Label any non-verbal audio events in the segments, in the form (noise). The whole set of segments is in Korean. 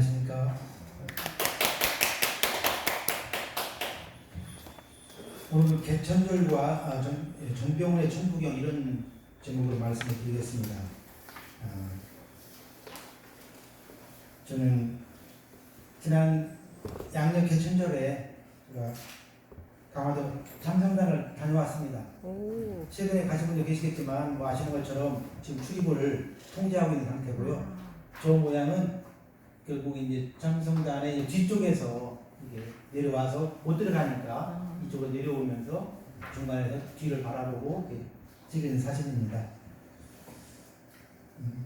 안녕하십니까. 오늘 개천절과 아, 정, 예, 정병훈의 천부경 이런 제목으로 말씀을 드리겠습니다. 아, 저는 지난 양력 개천절에 강화도 참성단을 다녀왔습니다. 오. 최근에 가신 분도 계시겠지만 뭐 아시는 것처럼 지금 출입을 통제하고 있는 상태고요. 저 모양은 결국 이제 참성단의 뒤쪽에서 내려와서 못 들어가니까 아. 이쪽으로 내려오면서 중간에서 뒤를 바라보고 찍은 사진입니다. 음.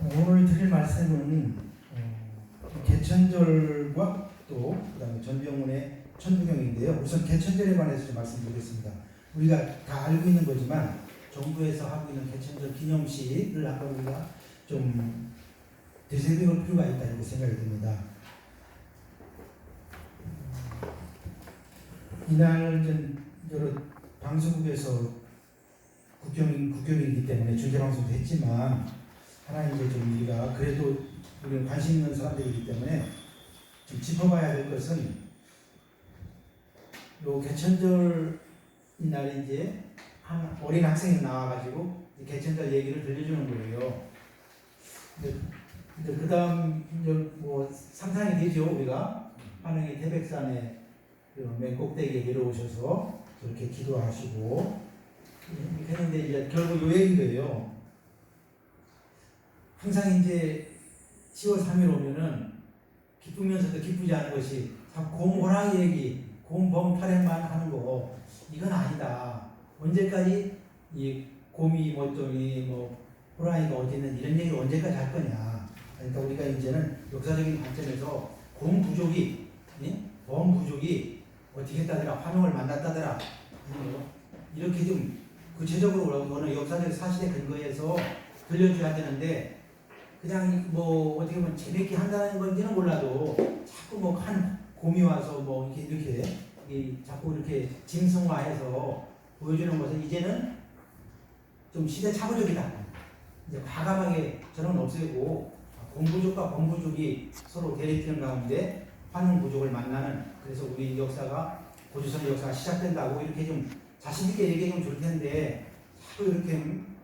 오늘 드릴 말씀은 어, 개천절과 또 그다음에 전병훈의 천부경인데요. 우선 개천절에 관해서 좀 말씀드리겠습니다. 우리가 다 알고 있는 거지만 정부에서 하고 있는 개천절 기념식을 아까 우리가 좀 되새길 필요가 있다 이렇게 생각이 듭니다. 이날 전 여러 방송국에서 국경 국경이기 때문에 중계 방송도 했지만 하나 이제 좀 우리가 그래도 우리는 관심 있는 사람들이기 때문에 좀 짚어봐야 될 것은 요 개천절 이날 이제 한 어린 학생이 나와가지고 이 개천절 얘기를 들려주는 거예요. 근데, 그 다음 뭐 상상이 되죠 우리가 하능이 태백산에 그맨 꼭대기에 내려오셔서 저렇게 기도하시고 했는데 이제 결국 요 얘기인 거예요. 항상 이제 10월 3일 오면은 기쁘면서도 기쁘지 않은 것이 참 곰호랑이 얘기, 곰범 탈행만 하는 거 이건 아니다. 언제까지 이 곰이 뭐더니 뭐 호랑이가 어디 있는 이런 얘기를 언제까지 할 거냐. 그러니까 우리가 이제는 역사적인 관점에서 곰 부족이 예? 범 부족이 어떻게 했다더라 화명을 만났다더라 어, 이렇게 좀 구체적으로 어느 역사적 사실에 근거해서 들려줘야 되는데 그냥 뭐 어떻게 보면 재밌게 한다는 건지는 몰라도 자꾸 뭐 한 곰이 와서 뭐 이렇게 이렇게 이 자꾸 이렇게 짐승화해서 보여주는 것은 이제는 좀 시대 착오적이다. 이제 과감하게 저는 없애고 공부족과 범부족이 서로 대립되는 가운데 환웅 부족을 만나는 그래서 우리 역사가 고조선의 역사가 시작된다고 이렇게 좀 자신 있게 얘기하면 좋을 텐데 자꾸 이렇게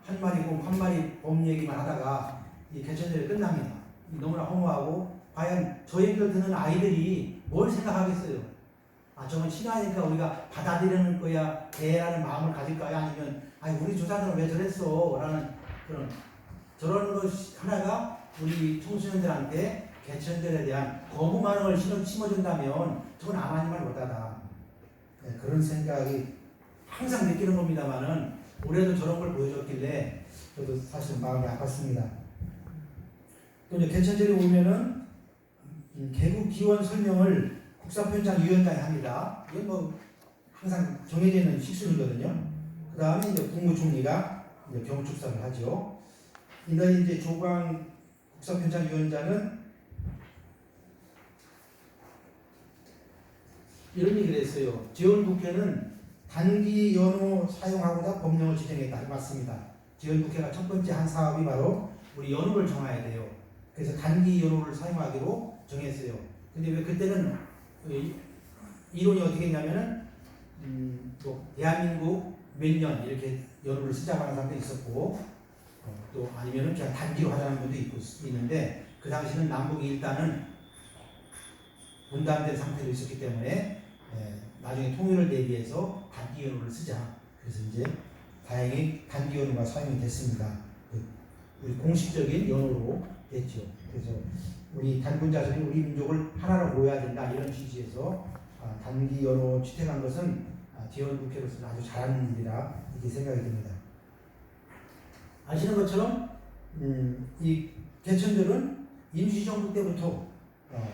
한 마리 곰한 마리 범 얘기만 하다가 이 개천절이 끝납니다. 너무나 허무하고 과연 저 얘기를 듣는 아이들이 뭘 생각하겠어요? 아 저건 신화니까 우리가 받아들이는 거야 대라는 마음을 가질까요? 아니면 아니 우리 조상들은 왜 저랬어? 라는 그런 저런 것 하나가 우리 청소년들한테 개천절에 대한 거부 반응을 심어- 심어준다면 저건 아마니말 못하다. 네, 그런 생각이 항상 느끼는 겁니다만은 올해도 저런 걸 보여줬길래 저도 사실 마음이 아팠습니다. 또 이제 개천절에 오면은 음, 개국 기원 설명을 국사편찬 위원장이 합니다. 이건 뭐 항상 정해져 있는 식순이거든요. 그 다음에 이제 국무총리가 이제 경축사를 하죠. 이날 이제 조광 국사편찬 위원장은 이런 얘기를 했어요. 지원국회는 단기 연호 사용하고자 법령을 지정했다. 맞습니다. 지원국회가 첫 번째 한 사업이 바로 우리 연호를 정해야 돼요. 그래서 단기 연호를 사용하기로 정했어요. 근데 왜 그때는 이- 이론이 어떻게 했냐면은 음, 뭐 대한민국 몇 년 이렇게 연호를 쓰자고 하는 사람도 있었고 어, 또 아니면은 그냥 단기로 하자는 분도 있고 있는데 그 당시는 남북이 일단은 분단된 상태로 있었기 때문에 예, 나중에 통일을 대비해서 단기 연호를 쓰자. 그래서 이제 다행히 단기 연호가 사용이 됐습니다. 그 우리 공식적인 연호로 됐죠. 그래서 우리 단군자들이 우리 민족을 하나로 보여야 된다 이런 취지에서 아, 단기 연호 채택한 것은 아, 지원 국회로서는 아주 잘하는 일이라 이렇게 생각이 듭니다. 아시는 것처럼 음, 이 개천절은 임시정부 때부터 어,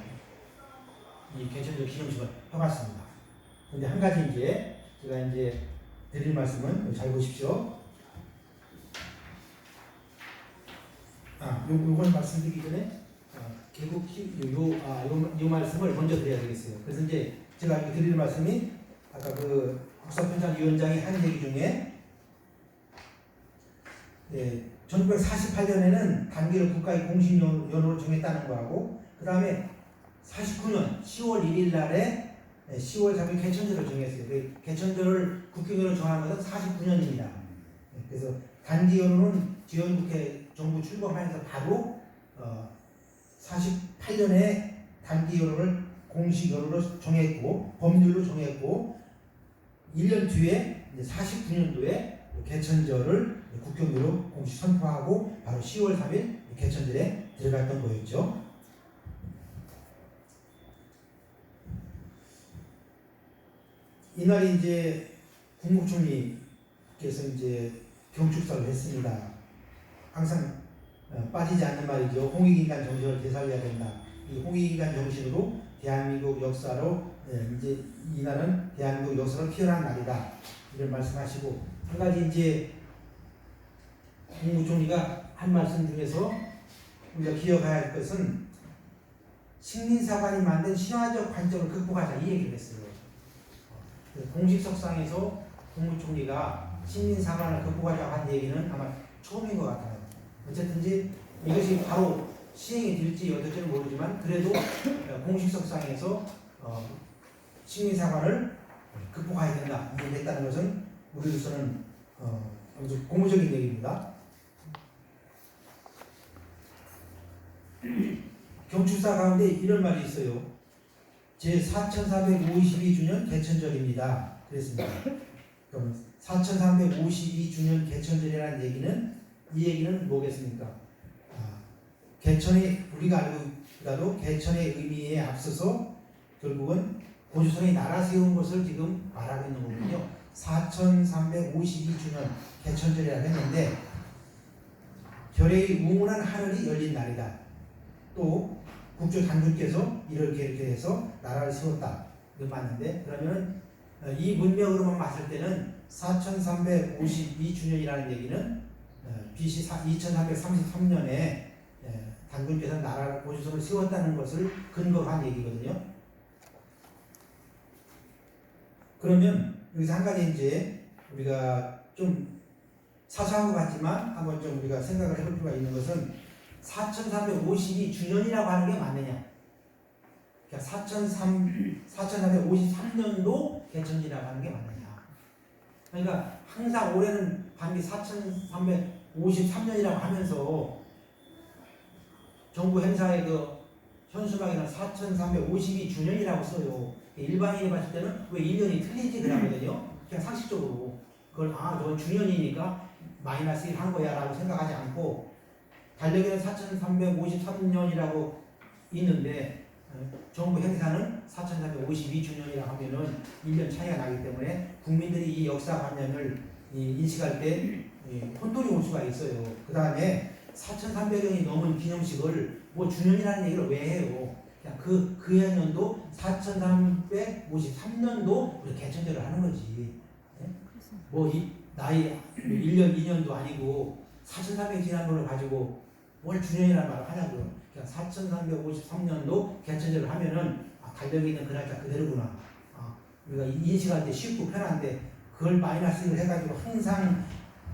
이 개천절 기념식을 해왔습니다. 근데 한 가지 이제 제가 이제 드릴 말씀은 잘 보십시오. 아, 요, 요걸 말씀드리기 전에 아, 개국 시, 요, 요, 아, 요, 요 말씀을 먼저 드려야 되겠어요. 그래서 이제 제가 드릴 말씀이 아까 그 국사편찬위원장이 한 얘기 중에 네, 1948년에는 단기를 국가의 공식 연- 연호로 정했다는 거하고 그 다음에 49년 10월 1일 날에 10월 3일 개천절을 정했어요. 그 개천절을 국경으로 정한 것은 49년입니다. 그래서 단기 연호는 지원국회 정부 출범하면서 바로 어, 48년에 단기 연호를 공식 연호로 정했고 법률로 정했고 1년 뒤에 49년도에 개천절을 국경으로 공식 선포하고 바로 10월 3일 개천절에 들어갔던 거였죠. 이날이 이제 국무총리께서 이제 경축사를 했습니다. 항상 어, 빠지지 않는 말이죠. 홍익인간 정신을 되살려야 된다. 이 홍익인간 정신으로 대한민국 역사로 예, 이제 이날은 대한민국 역사로 피어난 날이다. 이런 말씀하시고 한 가지 이제 국무총리가 한 말씀 중에서 우리가 기억해야 할 것은 식민사관이 만든 신화적 관점을 극복하자 이 얘기를 했어요. 그 공식 석상에서 국무총리가 식민사관을 극복하자고 한 얘기는 아마 처음인 것 같아요. 어쨌든지 이것이 바로 시행이 될지 어떨지는 모르지만 그래도 (coughs) 어, 공식 석상에서 어, 식민사관을 극복해야 된다 이 얘기를 했다는 것은 우리로서는 어, 아주 고무적인 얘기입니다. (coughs) 경축사 가운데 이런 말이 있어요. 제 4452주년 개천절입니다. 그랬습니다. 그럼 4352주년 개천절이라는 얘기는 이 얘기는 뭐겠습니까? 아, 개천이 우리가 알고 있다도 개천의 의미에 앞서서 결국은 고조선이 나라 세운 것을 지금 말하고 있는 거군요. 4352주년 개천절이라고 했는데 별의 우문한 하늘이 열린 날이다. 또 국조 단주께서 이렇게 이렇게 해서 나라를 세웠다. 이거 맞는데 그러면 어, 이 문명으로만 봤을 때는 4352주년이라는 얘기는 어, BC 2333년에 단군께서 나라를 고조선을 세웠다는 것을 근거로 한 얘기거든요. 그러면 여기서 한 가지 이제 우리가 좀 사소한 것 같지만 한번 좀 우리가 생각을 해볼 필요가 있는 것은 4352주년이라고 하는 게 맞느냐? 그러니까 4003, 4353년도 개천이라고 하는 게 맞느냐? 그러니까 항상 올해는 반기 4353년이라고 하면서 정부 행사의 그 현수막에는 4352주년이라고 써요. 일반인이 봤을 때는 왜 2년이 틀리지 그러거든요. 그냥 상식적으로 그걸 아 저건 주년이니까 마이너스 1 한 거야 라고 생각하지 않고 달력에는 4353년이라고 있는데 어, 정부 행사는 4352주년이라 하면은 1년 차이가 나기 때문에 국민들이 이 역사관념을 이 인식할 때 이, 혼돈이 올 수가 있어요. 그 다음에 4,300년이 넘은 기념식을 뭐 주년이라는 얘기를 왜 해요? 그, 그 해년도 4,353년도 우리 개천절을 하는 거지. 네? 뭐, 이, 나이 1년, 2년도 아니고 4,300 지난 걸로 가지고 뭘 주년이라는 말을 하냐고요. 그냥 4,353년도 개천절을 하면은 아, 달력에 있는 그 날짜 그대로구나. 아, 우리가 인식할 때 쉽고 편한데 그걸 마이너스를 해가지고 항상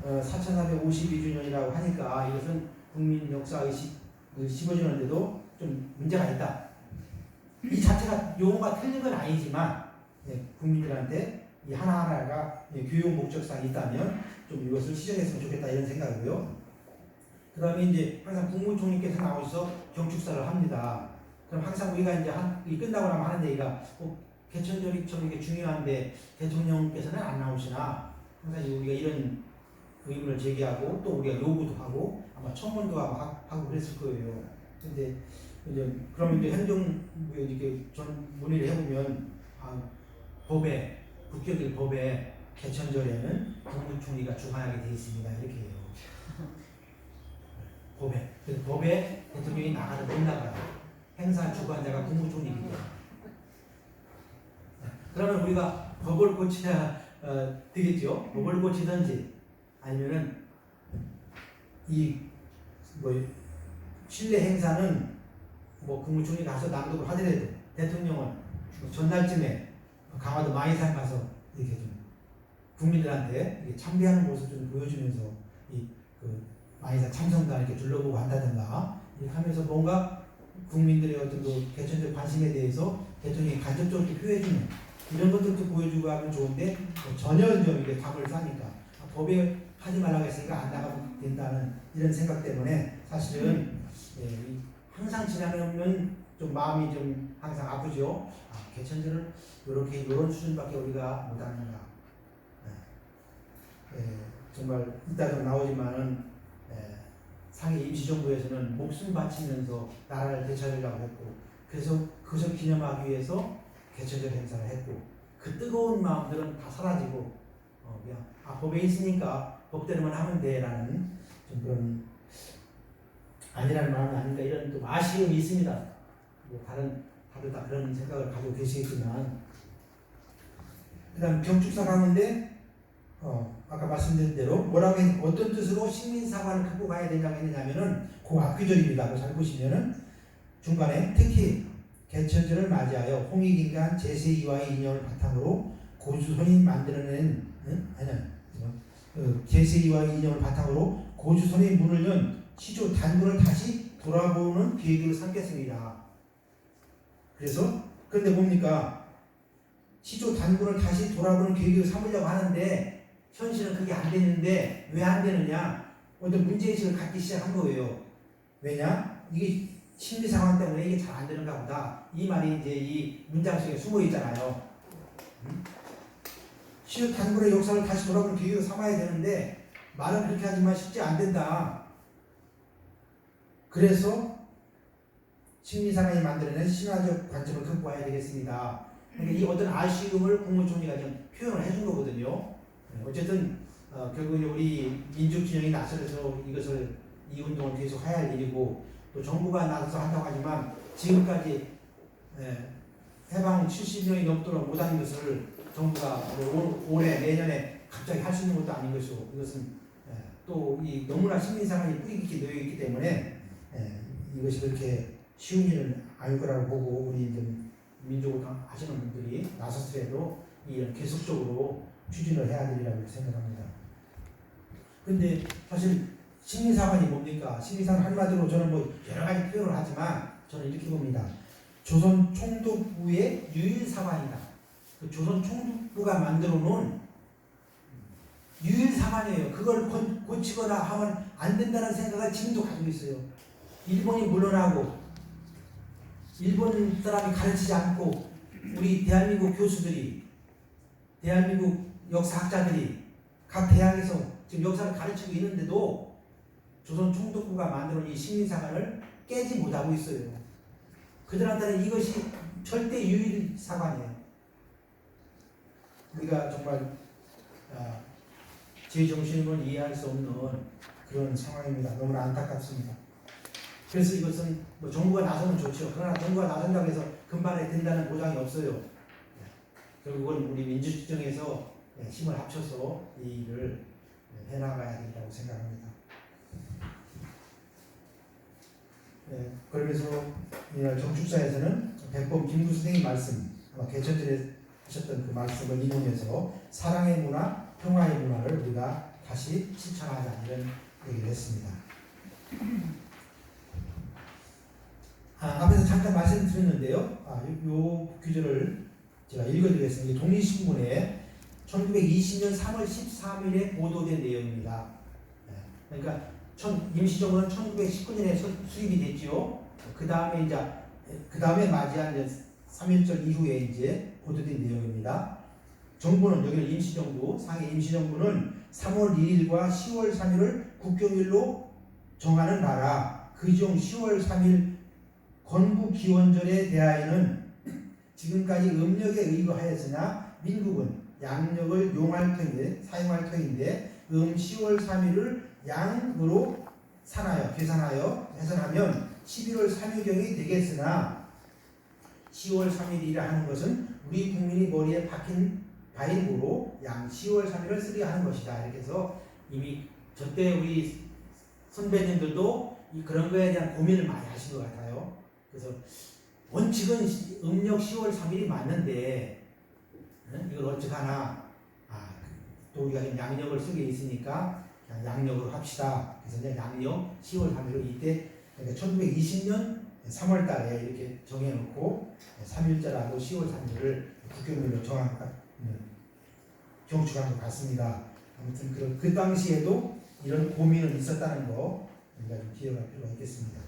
어, 4,452주년이라고 하니까 이것은 국민 역사의식 그 15주년인데도 좀 문제가 있다. 이 자체가 용어가 틀린 건 아니지만 예, 국민들한테 이 하나하나가 예, 교육 목적상이 있다면 좀 이것을 시정했으면 좋겠다 이런 생각이고요. 그 다음에 이제 항상 국무총리께서 나오셔서 경축사를 합니다. 그럼 항상 우리가 이제 한, 이 끝나고 나면 하는 얘기가 어, 개천절이 좀 이게 중요한데 대통령께서는 안 나오시나 항상 우리가 이런 의문을 제기하고 또 우리가 요구도 하고 아마 청문도 하- 하고 그랬을 거예요. 근데 이제 그러면 이제 행정부에 이렇게 전 문의를 해보면 아, 법에 국격일 법에 개천절에는 국무총리가 주관하게 돼 있습니다. 이렇게 해요. 법에 그래서 법에 대통령이 나가도 못 나가요. 행사 주관자가. 네. 그러면 우리가 법을 고쳐야 어, 되겠죠. 법을 고치든지 아니면은 이뭐 실내 행사는 뭐 국무총리 가서 낭독을 하더라도 대통령은 전날쯤에 강화도 마이산 가서 이렇게 좀 국민들한테 참배하는 모습 좀 보여주면서 이그 많이 다 참성단 이렇게 둘러보고 한다든가 이렇게 하면서 뭔가 국민들의 어떤 그 개천적 관심에 대해서 대통령이 간접적으로 표해주는 이런 것들도 보여주고 하면 좋은데 뭐 전혀 좀 이게 답을 싸니까 아, 법에 하지 말라고 했으니까 안 나가면 된다는 이런 생각 때문에 사실은 예, 이 항상 지나면 좀 마음이 좀 항상 아프죠. 아, 개천절을 이렇게 이런 수준밖에 우리가 못하는가. 예, 예, 정말 이따가 나오지만은 예, 상해 임시정부에서는 목숨 바치면서 나라를 되찾으려고 했고 그래서 그것을 기념하기 위해서 개천절 행사를 했고 그 뜨거운 마음들은 다 사라지고 어, 그냥 아 법에 있으니까 법대로만 하면 돼라는 좀 그런 아니라는 마음이 아닌가 이런 좀 아쉬움이 있습니다. 뭐 다른 다들 다 그런 생각을 가지고 계시겠지만 그다음 경축사 가운데 어, 아까 말씀드린 대로 뭐라고 했, 어떤 뜻으로 식민사관을 갖고 가야 되냐고 했느냐면은 그 앞귀절입니다. 잘 보시면은 중간에 특히 개천절을 맞이하여 홍익인간 제세이와의 인연을 바탕으로 고주선이 만들어낸 응? 아니야 어, 제세이와의 인연을 바탕으로 고주선의 문을 연 시조 단군을 다시 돌아보는 계획을 삼겠습니다. 그래서 그런데 뭡니까 시조 단군을 다시 돌아보는 계획을 삼으려고 하는데 현실은 그게 안 되는데 왜 안 되느냐 어떤 문제의식을 갖기 시작한 거예요. 왜냐 이게 심리 상황 때문에 이게 잘 안 되는가 보다. 이 말이 이제 이 문장 속에 숨어 있잖아요. 음? 시효 단군의 역사를 다시 돌아보는 계기로 삼아야 되는데 말은 그렇게 하지만 쉽지 안 된다. 그래서 심리상황이 만들어낸 신화적 관점을 와야 되겠습니다. 그러니까 이 어떤 아쉬움을 국무총리가 지금 표현을 해준 거거든요. 네, 어쨌든 어, 결국 이제 우리 민족진영이 나서서 이것을 이 운동을 계속 해야 할 일이고 또 정부가 나서서 한다고 하지만 지금까지 예, 해방 70년이 넘도록 못한 것을 정부가 뭐 올- 올해 내년에 갑자기 할 수 있는 것도 아닌 것이고 이것은 예, 또이 너무나 시민 상황이 뿌리 깊게 놓여 있기 때문에 예, 이것이 그렇게 쉬운 일은 아닐 거라고 보고 우리 민족을 하시는 분들이 나서서라도 이 계속적으로 추진을 해야 되리라고 생각합니다. 근데 사실 시민사관이 뭡니까? 시민사관 한마디로 저는 뭐 여러 가지 표현을 하지만 저는 이렇게 봅니다. 조선 총독부의 유일사관이다. 그 조선 총독부가 만들어 놓은 유일사관이에요. 그걸 고, 고치거나 하면 안 된다는 생각을 지금도 가지고 있어요. 일본이 물러나고 일본 사람이 가르치지 않고 우리 대한민국 교수들이 대한민국 역사학자들이 각 대학에서 지금 역사를 가르치고 있는데도 조선 총독부가 만들어낸 이 시민사관을 깨지 못하고 있어요. 그들한테는 이것이 절대 유일 사관이에요. 우리가 정말 아, 제 정신으로는 이해할 수 없는 그런 상황입니다. 너무나 안타깝습니다. 그래서 이것은 뭐 정부가 나서면 좋죠. 그러나 정부가 나선다고 해서 금방에 된다는 보장이 없어요. 결국은 우리 민주주정에서 힘을 합쳐서 이 일을 해나가야 된다고 생각합니다. 네, 그러면서 정축사에서는 백범 김구 선생님 말씀, 아마 개천절에 하셨던 그 말씀을 인용해서 사랑의 문화, 평화의 문화를 우리가 다시 실천하자 이런 얘기를 했습니다. 아, 앞에서 잠깐 말씀드렸는데요. 아, 요, 요 규절을 제가 읽어드리겠습니다. 독립신문에 1920년 3월 13일에 보도된 내용입니다. 네, 그러니까 천, 임시정부는 1919년에 수립이 됐지요. 그 다음에 이제 그 다음에 맞이한 이제 3.1절 이후에 이제 보도된 내용입니다. 정부는 여기는 임시정부, 상해 임시정부는 3월 2일과 10월 3일을 국경일로 정하는 나라. 그중 10월 3일 건국기원절에 대하여는 지금까지 음력에 의거하였으나 민국은 양력을 용할 터인데 사용할 터인데 음 10월 3일을 양으로 산하여 계산하여 해산하면 11월 3일경이 되겠으나 10월 3일이라 하는 것은 우리 국민이 머리에 박힌 바인으로 양 10월 3일을 쓰게 하는 것이다. 이렇게 해서 이미 저때 우리 선배님들도 이 그런 거에 대한 고민을 많이 하신 것 같아요. 그래서 원칙은 음력 10월 3일이 맞는데 응? 이걸 어찌하나 아, 또 우리가 양력을 쓰게 있으니까 양력으로 합시다. 그래서 이제 양력 10월 3일로 이때 그러니까 1920년 3월 달에 이렇게 정해놓고 3일절하고 10월 3일을 국경일로 정한 경축한 것 같습니다. 아무튼 그, 그 당시에도 이런 고민은 있었다는 거 우리가 좀 기억할 필요가 있겠습니다.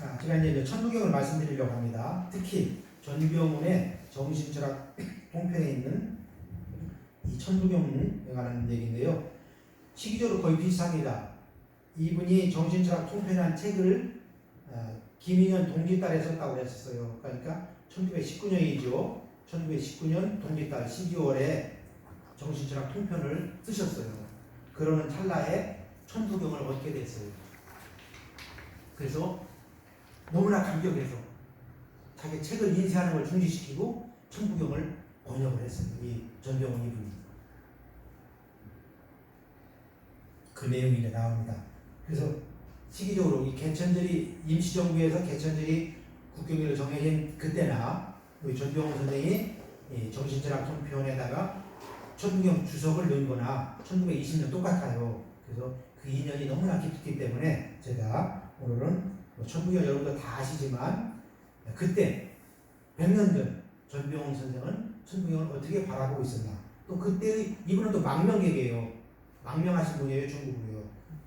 아, 제가 이제 천부경을 말씀드리려고 합니다. 특히 전병훈의 정신철학 통편에 있는 이 천부경에 관한 얘기인데요. 시기적으로 거의 비슷합니다. 이분이 정신철학 통편이라는 책을 어, 김인현 동짓달에 썼다고 했었어요. 그러니까 1919년이죠. 1919년 동짓달 12월에 정신철학 통편을 쓰셨어요. 그러는 찰나에 천부경을 얻게 됐어요. 그래서 너무나 감격해서 자기 책을 인쇄하는 걸 중지시키고 천부경을 번역을 했어요. 이 전병훈 이분이. 그 내용이 이제 나옵니다. 그래서 시기적으로 이 개천절이 임시정부에서 개천절이 국경일로 정해진 그때나 우리 전병훈 선생이 이 정신철학 통편에다가 천부경 주석을 넣은 거나 1920년 똑같아요. 그래서 그 인연이 너무나 깊기 때문에 제가 오늘은 뭐 천부경 여러분도 다 아시지만 그때 100년 전 전병훈 선생은 천부경을 어떻게 바라보고 있었나? 또 그때의 이분은 또 망명객이에요. 망명하신 분이에요 중국으로요.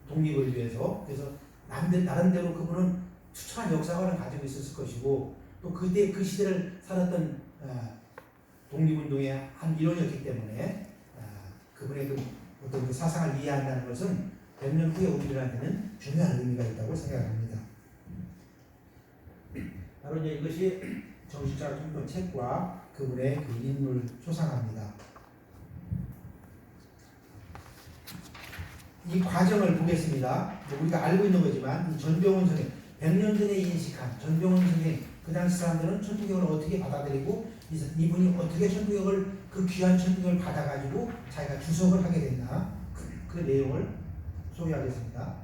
독립을 위해서. 그래서 남들 나름대로 그분은 투철한 역사관을 가지고 있었을 것이고 또 그때 그 시대를 살았던 어, 독립운동의 한 일원이었기 때문에 어, 그분의 그 어떤 그 사상을 이해한다는 것은 100년 후에 우리들한테는 중요한 의미가 있다고 생각합니다. 바로 이제 이것이 정신차려 통편 책과 그분의 그 인물 소상합니다. 이 과정을 보겠습니다. 뭐 우리가 알고 있는 거지만 이 전병훈 선생 100년 전에 인식한 전병훈 선생 그 당시 사람들은 천주교를 어떻게 받아들이고 이- 이분이 어떻게 천주교를 그 귀한 천주교를 받아가지고 자기가 주석을 하게 됐나 그, 그 내용을 소개하겠습니다.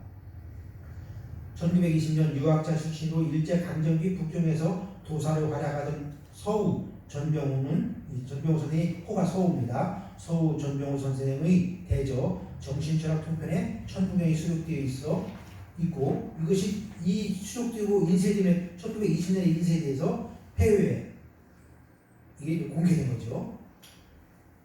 1920년 유학자 출신으로 일제 강점기 북경에서 도사로 활약하던 서우 전병훈은 이 전병훈 선생이 호가 서우입니다. 서우 전병훈 선생의 대저 정신철학 통편에 천부경이 수록되어 있어 있고 이것이 이 수록되고 인쇄되면 1920년에 인쇄돼서 폐회에 이게 공개된 거죠.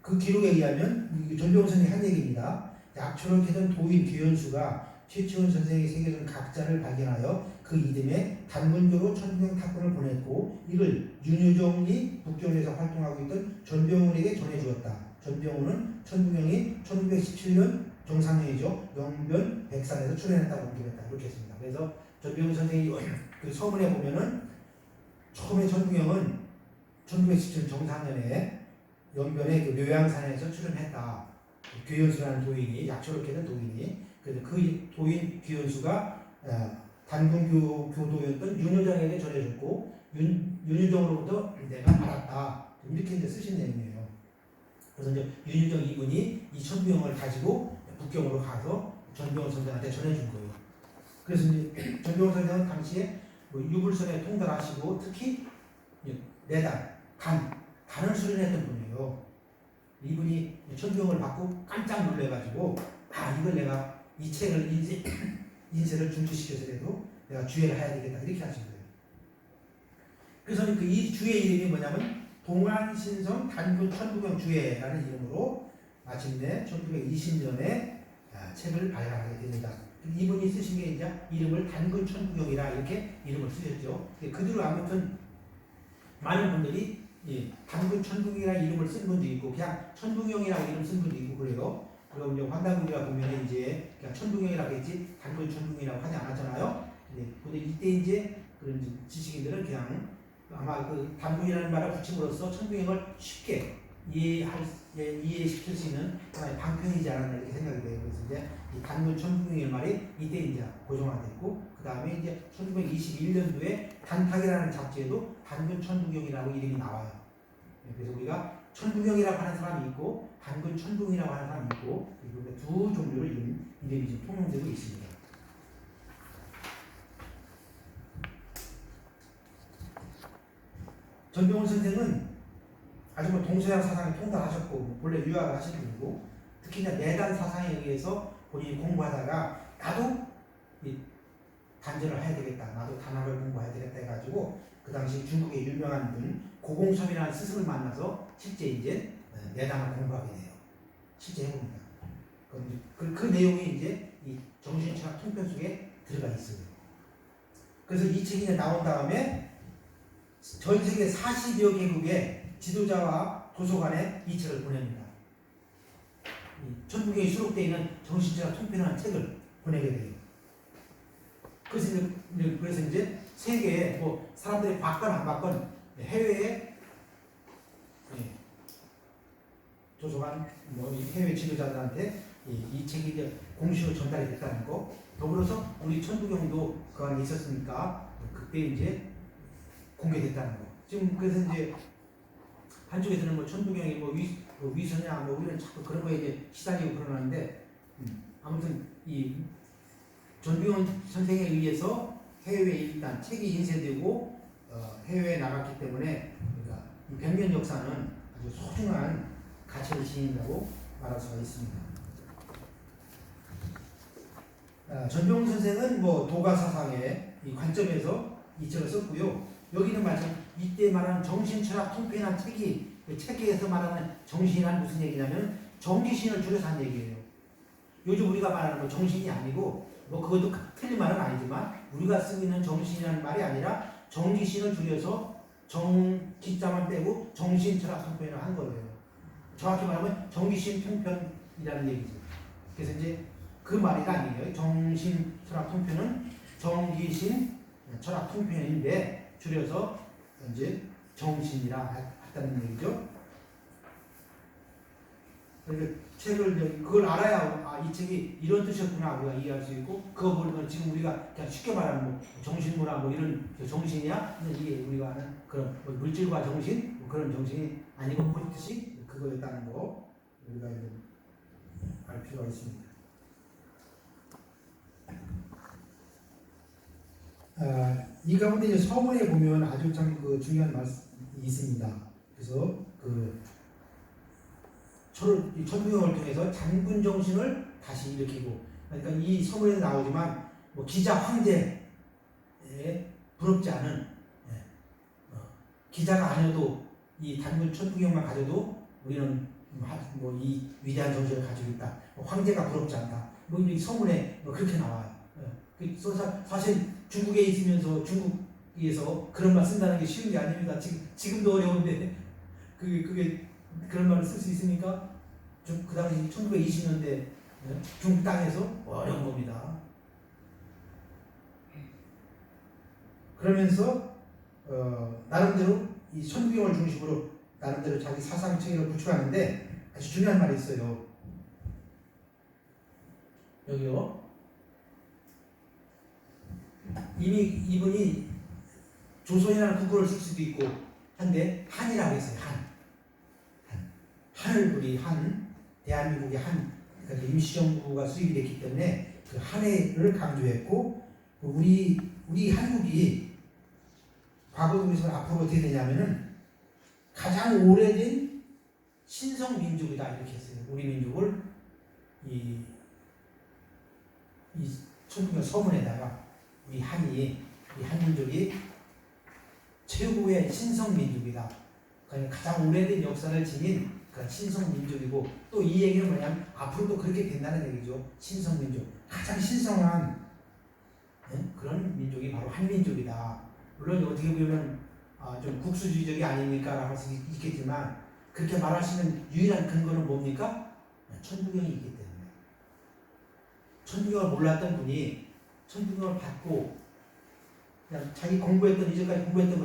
그 기록에 의하면 이 전병훈 선생이 한 얘기입니다. 약초를 캐던 도인 귀현수가 최치원 선생이 새겨준 각자를 발견하여 그 이듬해 단문교로 천부경 탁본을 보냈고 이걸 윤유정이 북경에서 활동하고 있던 전병훈에게 전해주었다. 전병훈은 천부경이 1917년 정상년이죠. 영변 백산에서 출연했다고 공개했다. 이렇게 했습니다. 그래서 전병훈 선생이 (clears throat) 그 서문에 보면은 처음에 천부경은 1917년 정상년에 연변의 그 묘양산에서 출연했다. 귀현수라는 도인이 약초를 캐던 도인이 그래서 그 도인 귀현수가 어, 단군교 교도였던 윤여정에게 전해줬고 윤, 윤여정으로부터 내가 알았다. 이렇게 이제 쓰신 내용이에요. 그래서 이제 윤여정 이분이 이 천부영을 가지고 북경으로 가서 전병훈 선생한테 전해준 거예요. 그래서 이제 (clears throat) 전병훈 선생은 당시에 뭐 유불선에 통달하시고 특히 내단, 간, 간을 수련했던 분이에요. 이분이 천병을 받고 깜짝 놀래가지고 아 이걸 내가 이 책을 인쇄, (clears throat) 인쇄를 중지시켜서라도 내가 주회를 해야 되겠다 이렇게 하신 거예요. 그래서 그 이 주회 이름이 뭐냐면 동안신성 단군 천부경 주회라는 이름으로 마침내 1920년에 아, 책을 발간하게 됩니다. 이분이 쓰신 게 이제 이름을 단군 천부경이라 이렇게 이름을 쓰셨죠. 그대로 아무튼 많은 분들이 이 단군 천부경이라는 이름을 쓴 분도 있고 그냥 천부경이라고 이름 쓴 분도 있고 그래요. 그리고 이제 환단국이라 보면 이제 그냥 천부경이라고 했지 단군 천부경이라고 하지 않았잖아요. 네. 근데 이때 이제 그런 지식인들은 그냥 아마 그 단군이라는 말을 붙임으로써 천부경을 쉽게 이해할 예, 이해시킬 수 있는 하나의 방편이지 않았나 이렇게 생각이 돼요. 그래서 이제 이 단군 천부경의 말이 이때 이제 고정화됐고 그 다음에 이제 1921년도에 단탁이라는 잡지에도 단군 천부경이라고 이름이 나와요. 네, 그래서 우리가 천부경이라고 하는 사람이 있고 단군 천부경이라고 하는 사람이 있고 이렇게 두 종류의 이름, 이름이 통용되고 있습니다. 전병훈 선생은 아주 뭐 동서양 사상에 통달하셨고 뭐 본래 유학을 하신 분이고 특히 내단 사상에 의해서 본인이 공부하다가 나도 이 단전을 해야 되겠다. 나도 단학을 공부해야 되겠다 해가지고 그 당시 중국의 유명한 분 고공섭이라는 스승을 만나서 실제 이제 내단을 공부하게 돼요. 실제 해봅니다. 그, 그, 그 내용이 이제 이 정신철학 통편 속에 들어가 있어요. 그래서 이 책이 나온 다음에 전 세계 40여 개국의 지도자와 도서관에 이 책을 보냅니다. 이 천국에 수록되어 있는 정신철학 통편이라는 책을 보내게 돼요. 그래서 이제- 그래서 이제 세계에 뭐 사람들이 받건 안 받건 해외에 예, 도서관 뭐이 해외 지도자들한테 이, 이 책이 이제 공식으로 전달이 됐다는 거. 더불어서 우리 천부경도 그 안에 있었으니까 그때 이제 공개됐다는 거. 지금 그래서 이제 한쪽에서는 뭐 천부경이 뭐 위, 뭐 위선이야 뭐 우리는 자꾸 그런 거에 이제 시달리고 그러는데 음, 아무튼 이 전병원 선생에 의해서 해외에 일단 책이 인쇄되고 어, 해외에 나갔기 때문에 우리가 이 백년 역사는 아주 소중한 가치를 지닌다고 말할 수가 있습니다. 아, 전병훈 선생은 뭐 도가 사상의 이 관점에서 이 책을 썼고요. 여기는 마찬 이때 말하는 정신철학 통편한 책이 그 책에서 말하는 정신이란 무슨 얘기냐면 정기신을 줄여서 한 얘기예요. 요즘 우리가 말하는 뭐 정신이 아니고 뭐 그것도 틀린 말은 아니지만 우리가 쓰고 있는 정신이라는 말이 아니라 정기신을 줄여서 정기자만 빼고 정신철학 통편을 한 거예요. 정확히 말하면 정기신 통편이라는 얘기죠. 그래서 이제 그 말이 아니에요. 정신 철학 통편은 정기신 철학 통편인데 줄여서 이제 정신이라 했다는 얘기죠. 그러니까 책을 그걸 알아야 아, 이 책이 이런 뜻이었구나 우리가 이해할 수 있고 그거 보면 지금 우리가 그냥 쉽게 말하는 뭐 정신문화 뭐 이런 정신이야 이게 우리가 아는 그런 뭐 물질과 정신 뭐 그런 정신이 아니고 그 뜻이 그거였다는 거 우리가 이제 알 필요가 있습니다. 아, 이 가운데 이제 서문에 보면 아주 참 그 중요한 말씀이 있습니다. 그래서 그 천부경을 통해서 장군 정신을 다시 일으키고 그러니까 이 서문에 나오지만 뭐 기자 황제에 부럽지 않은 예, 어, 기자가 아니어도 이 단군 천부경만 가져도 우리는 뭐 이 위대한 정신을 가지고 있다. 뭐 황제가 부럽지 않다. 뭐 이 서문에 뭐 그렇게 나와요. 예. 그 사- 사실 중국에 있으면서 중국에서 그런 말 쓴다는 게 쉬운 게 아닙니다. 지금 지금도 어려운데 (laughs) 그게 그게 그런 말을 쓸 수 있습니까? 좀그 당시 1920년대 중국 땅에서 어려운 겁니다. 그러면서 어, 나름대로 이 천부경을 중심으로 나름대로 자기 사상 체계를 구축하는데 아주 중요한 말이 있어요. 여기요. 이미 이분이 조선이라는 국어를 쓸 수도 있고 한데 한이라고 했어요. 한. 한. 한을 우리 한 대한민국의 한 그러니까 임시정부가 수립이 됐기 때문에 그 한해를 강조했고 우리 우리 한국이 과거 중에서 앞으로 어떻게 되냐면은 가장 오래된 신성 민족이다 이렇게 했어요. 우리 민족을 이, 이 천국의 서문에다가 우리 한이 이 한민족이 최고의 신성 민족이다. 그러니까 가장 오래된 역사를 지닌 그 신성 민족이고 또 이 얘기는 뭐냐면 앞으로도 그렇게 된다는 얘기죠. 신성 민족 가장 신성한 예? 그런 민족이 바로 한민족이다. 물론 어떻게 보면 아, 좀 국수주의적이 아닙니까라고 할 수 있겠지만 그렇게 말할 수 있는 유일한 근거는 뭡니까? 천부경이 있기 때문에 천부경을 몰랐던 분이 천부경을 받고 그냥 자기 공부했던 이전까지 공부했던 것을